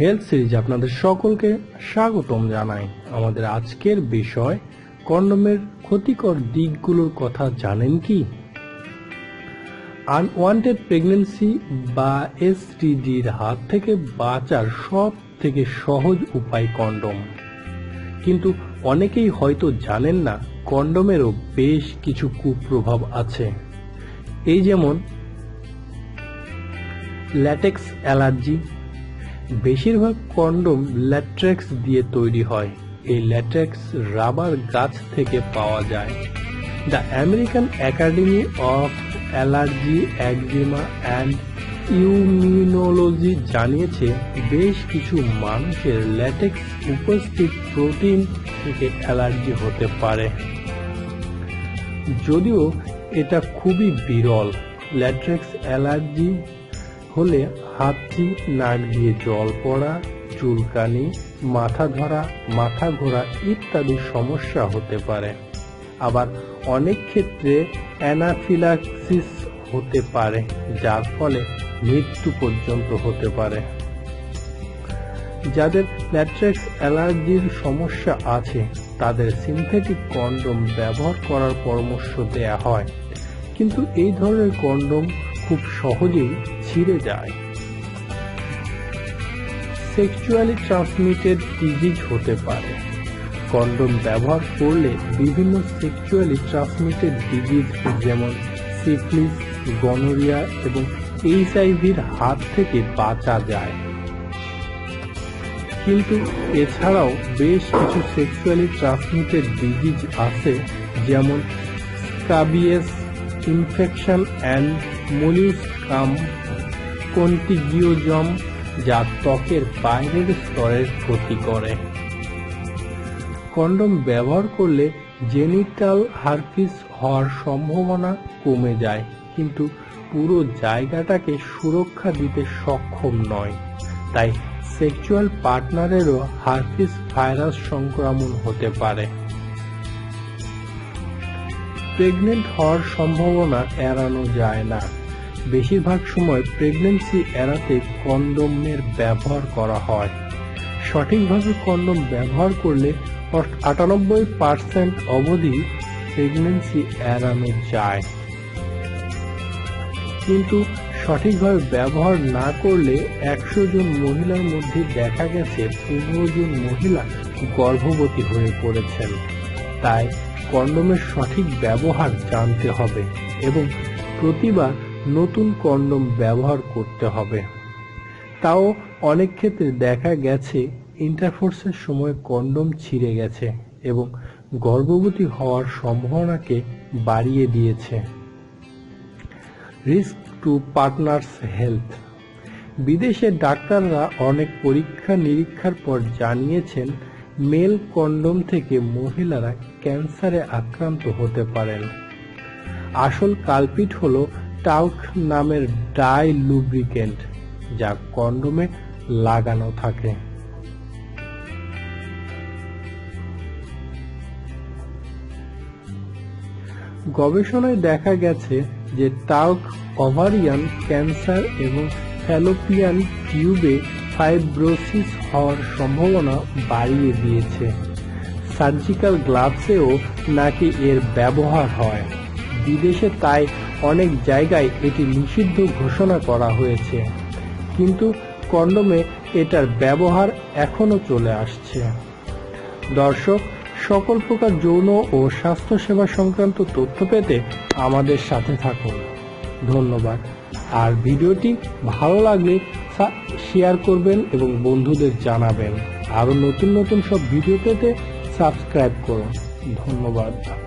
Health series আপনাদের সকলকে স্বাগতম জানাই। আমাদের আজকের বিষয়, কন্ডোমের ক্ষতিকর দিকগুলোর কথা জানেন কি? আনওয়ান্টেড প্রেগন্যান্সি বা এসটিডির হাত থেকে বাঁচার সব থেকে সহজ উপায় কন্ডোম। কিন্তু অনেকেই হয়তো জানেন না, কন্ডোমেরও বেশ কিছু কুপ্রভাব আছে। এই যেমন, ল্যাটেক্স অ্যালার্জি বেশিরভাগ কন্ডোম ল্যাট্রেক্স দিয়ে তৈরি হয়। এই ল্যাটেক্স রাবার গাছ থেকে পাওয়া যায়। The American academy of allergy, eczema, and immunology জানিয়েছে, বেশ কিছু মানুষের ল্যাটেক্স উপস্থিত প্রোটিন থেকে অ্যালার্জি হতে পারে। যদিও এটা খুবই বিরল, ল্যাট্রেক্স অ্যালার্জি হলে হাতটি নাক দিয়ে জল পড়া চুলকানি, মাথা ধরা, মাথা ঘোরা ইত্যাদি সমস্যা হতে পারে। আবার অনেক ক্ষেত্রে অ্যানাফিলাক্সিস হতে পারে, যার ফলে মৃত্যু পর্যন্ত হতে পারে। যাদের ল্যাট্রেক্স অ্যালার্জির সমস্যা আছে, তাদের সিনথেটিক কন্ডোম ব্যবহার করার পরামর্শ দেয়া হয়। কিন্তু এই ধরনের কন্ডোম খুব সহজেই ছিঁড়ে যায়। সেক্সুয়ালি ট্রান্সমিটেড ডিজিজ হতে পারে। কন্ডোম ব্যবহার করলে বিভিন্ন সেক্সুয়ালি ট্রান্সমিটেড ডিজিজ যেমন সিফলিস, গনোরিয়া এবং এইচআইভির হাত থেকে বাঁচা যায়। কিন্তু এছাড়াও বেশ কিছু সেক্সুয়ালি ট্রান্সমিটেড ডিজিজ আছে, যেমন স্কাবিয়াস ইনফেকশন অ্যান্ড মলিউসকাম কন্টিজিওজম যা ত্বকের বাইরের স্তরের ক্ষতি করে? কন্ডোম ব্যবহার করলে জেনিটাল হারপিস হওয়ার সম্ভাবনা কমে যায়, কিন্তু পুরো জায়গাটাকে সুরক্ষা দিতে সক্ষম নয়। তাই সেক্সুয়াল পার্টনারেরও হারপিস ভাইরাস সংক্রমণ হতে পারে। প্রেগনেন্ট হওয়ার সম্ভাবনা এড়ানো যায় না। বেশিরভাগ সময় প্রেগনেন্সি এড়াতে কন্ডোমের ব্যবহার করা হয়। সঠিকভাবে কন্ডোম ব্যবহার করলে আটানব্বই পার্সেন্ট অবধি প্রেগনেন্সি এড়ানো যায়। কিন্তু সঠিকভাবে ব্যবহার না করলে একশো জন মহিলার মধ্যে দেখা গেছে পনেরো জন মহিলা গর্ভবতী হয়ে পড়েছেন। তাই কন্ডোমের সঠিক ব্যবহার জানতে হবে এবং প্রতিবার নতুন কন্ডোম ব্যবহার করতে হবে। তাও অনেক ক্ষেত্রে দেখা গেছে ইন্টারফোর্সের সময় কন্ডোম ছিঁড়ে গেছে এবং গর্ভবতী হওয়ার সম্ভাবনাকে বাড়িয়ে দিয়েছে। রিস্ক টু পার্টনার্স হেলথ বিদেশে ডাক্তাররা অনেক পরীক্ষা নিরীক্ষার পর জানিয়েছেন, মেল কন্ডোম থেকে মহিলারা ক্যান্সারে আক্রান্ত হতে পারেন। আসল কালপিট হল টাউক নামের ডাই লুব্রিকেন্ট, যা কন্ডোমে লাগানো থাকে। গবেষণায় দেখা গেছে যে টাউক ওভারিয়ান ক্যান্সার এবং ফ্যালোপিয়ান টিউবে ফাইব্রোসিস হওয়ার সম্ভাবনা বাড়িয়ে দিয়েছে। সার্জিক্যাল গ্লাভসেও নাকি এর ব্যবহার হয়। বিদেশে তাই অনেক জায়গায় এটি নিষিদ্ধ ঘোষণা করা হয়েছে। কিন্তু কন্ডোমে এটার ব্যবহার এখনও চলে আসছে। দর্শক, সকল প্রকার যৌন ও স্বাস্থ্যসেবা সংক্রান্ত তথ্য পেতে আমাদের সাথে থাকুন। ধন্যবাদ। আর ভিডিওটি ভালো লাগলে শেয়ার করবেন এবং বন্ধুদের জানাবেন। আরও নতুন নতুন সব ভিডিও পেতে সাবস্ক্রাইব করুন। ধন্যবাদ।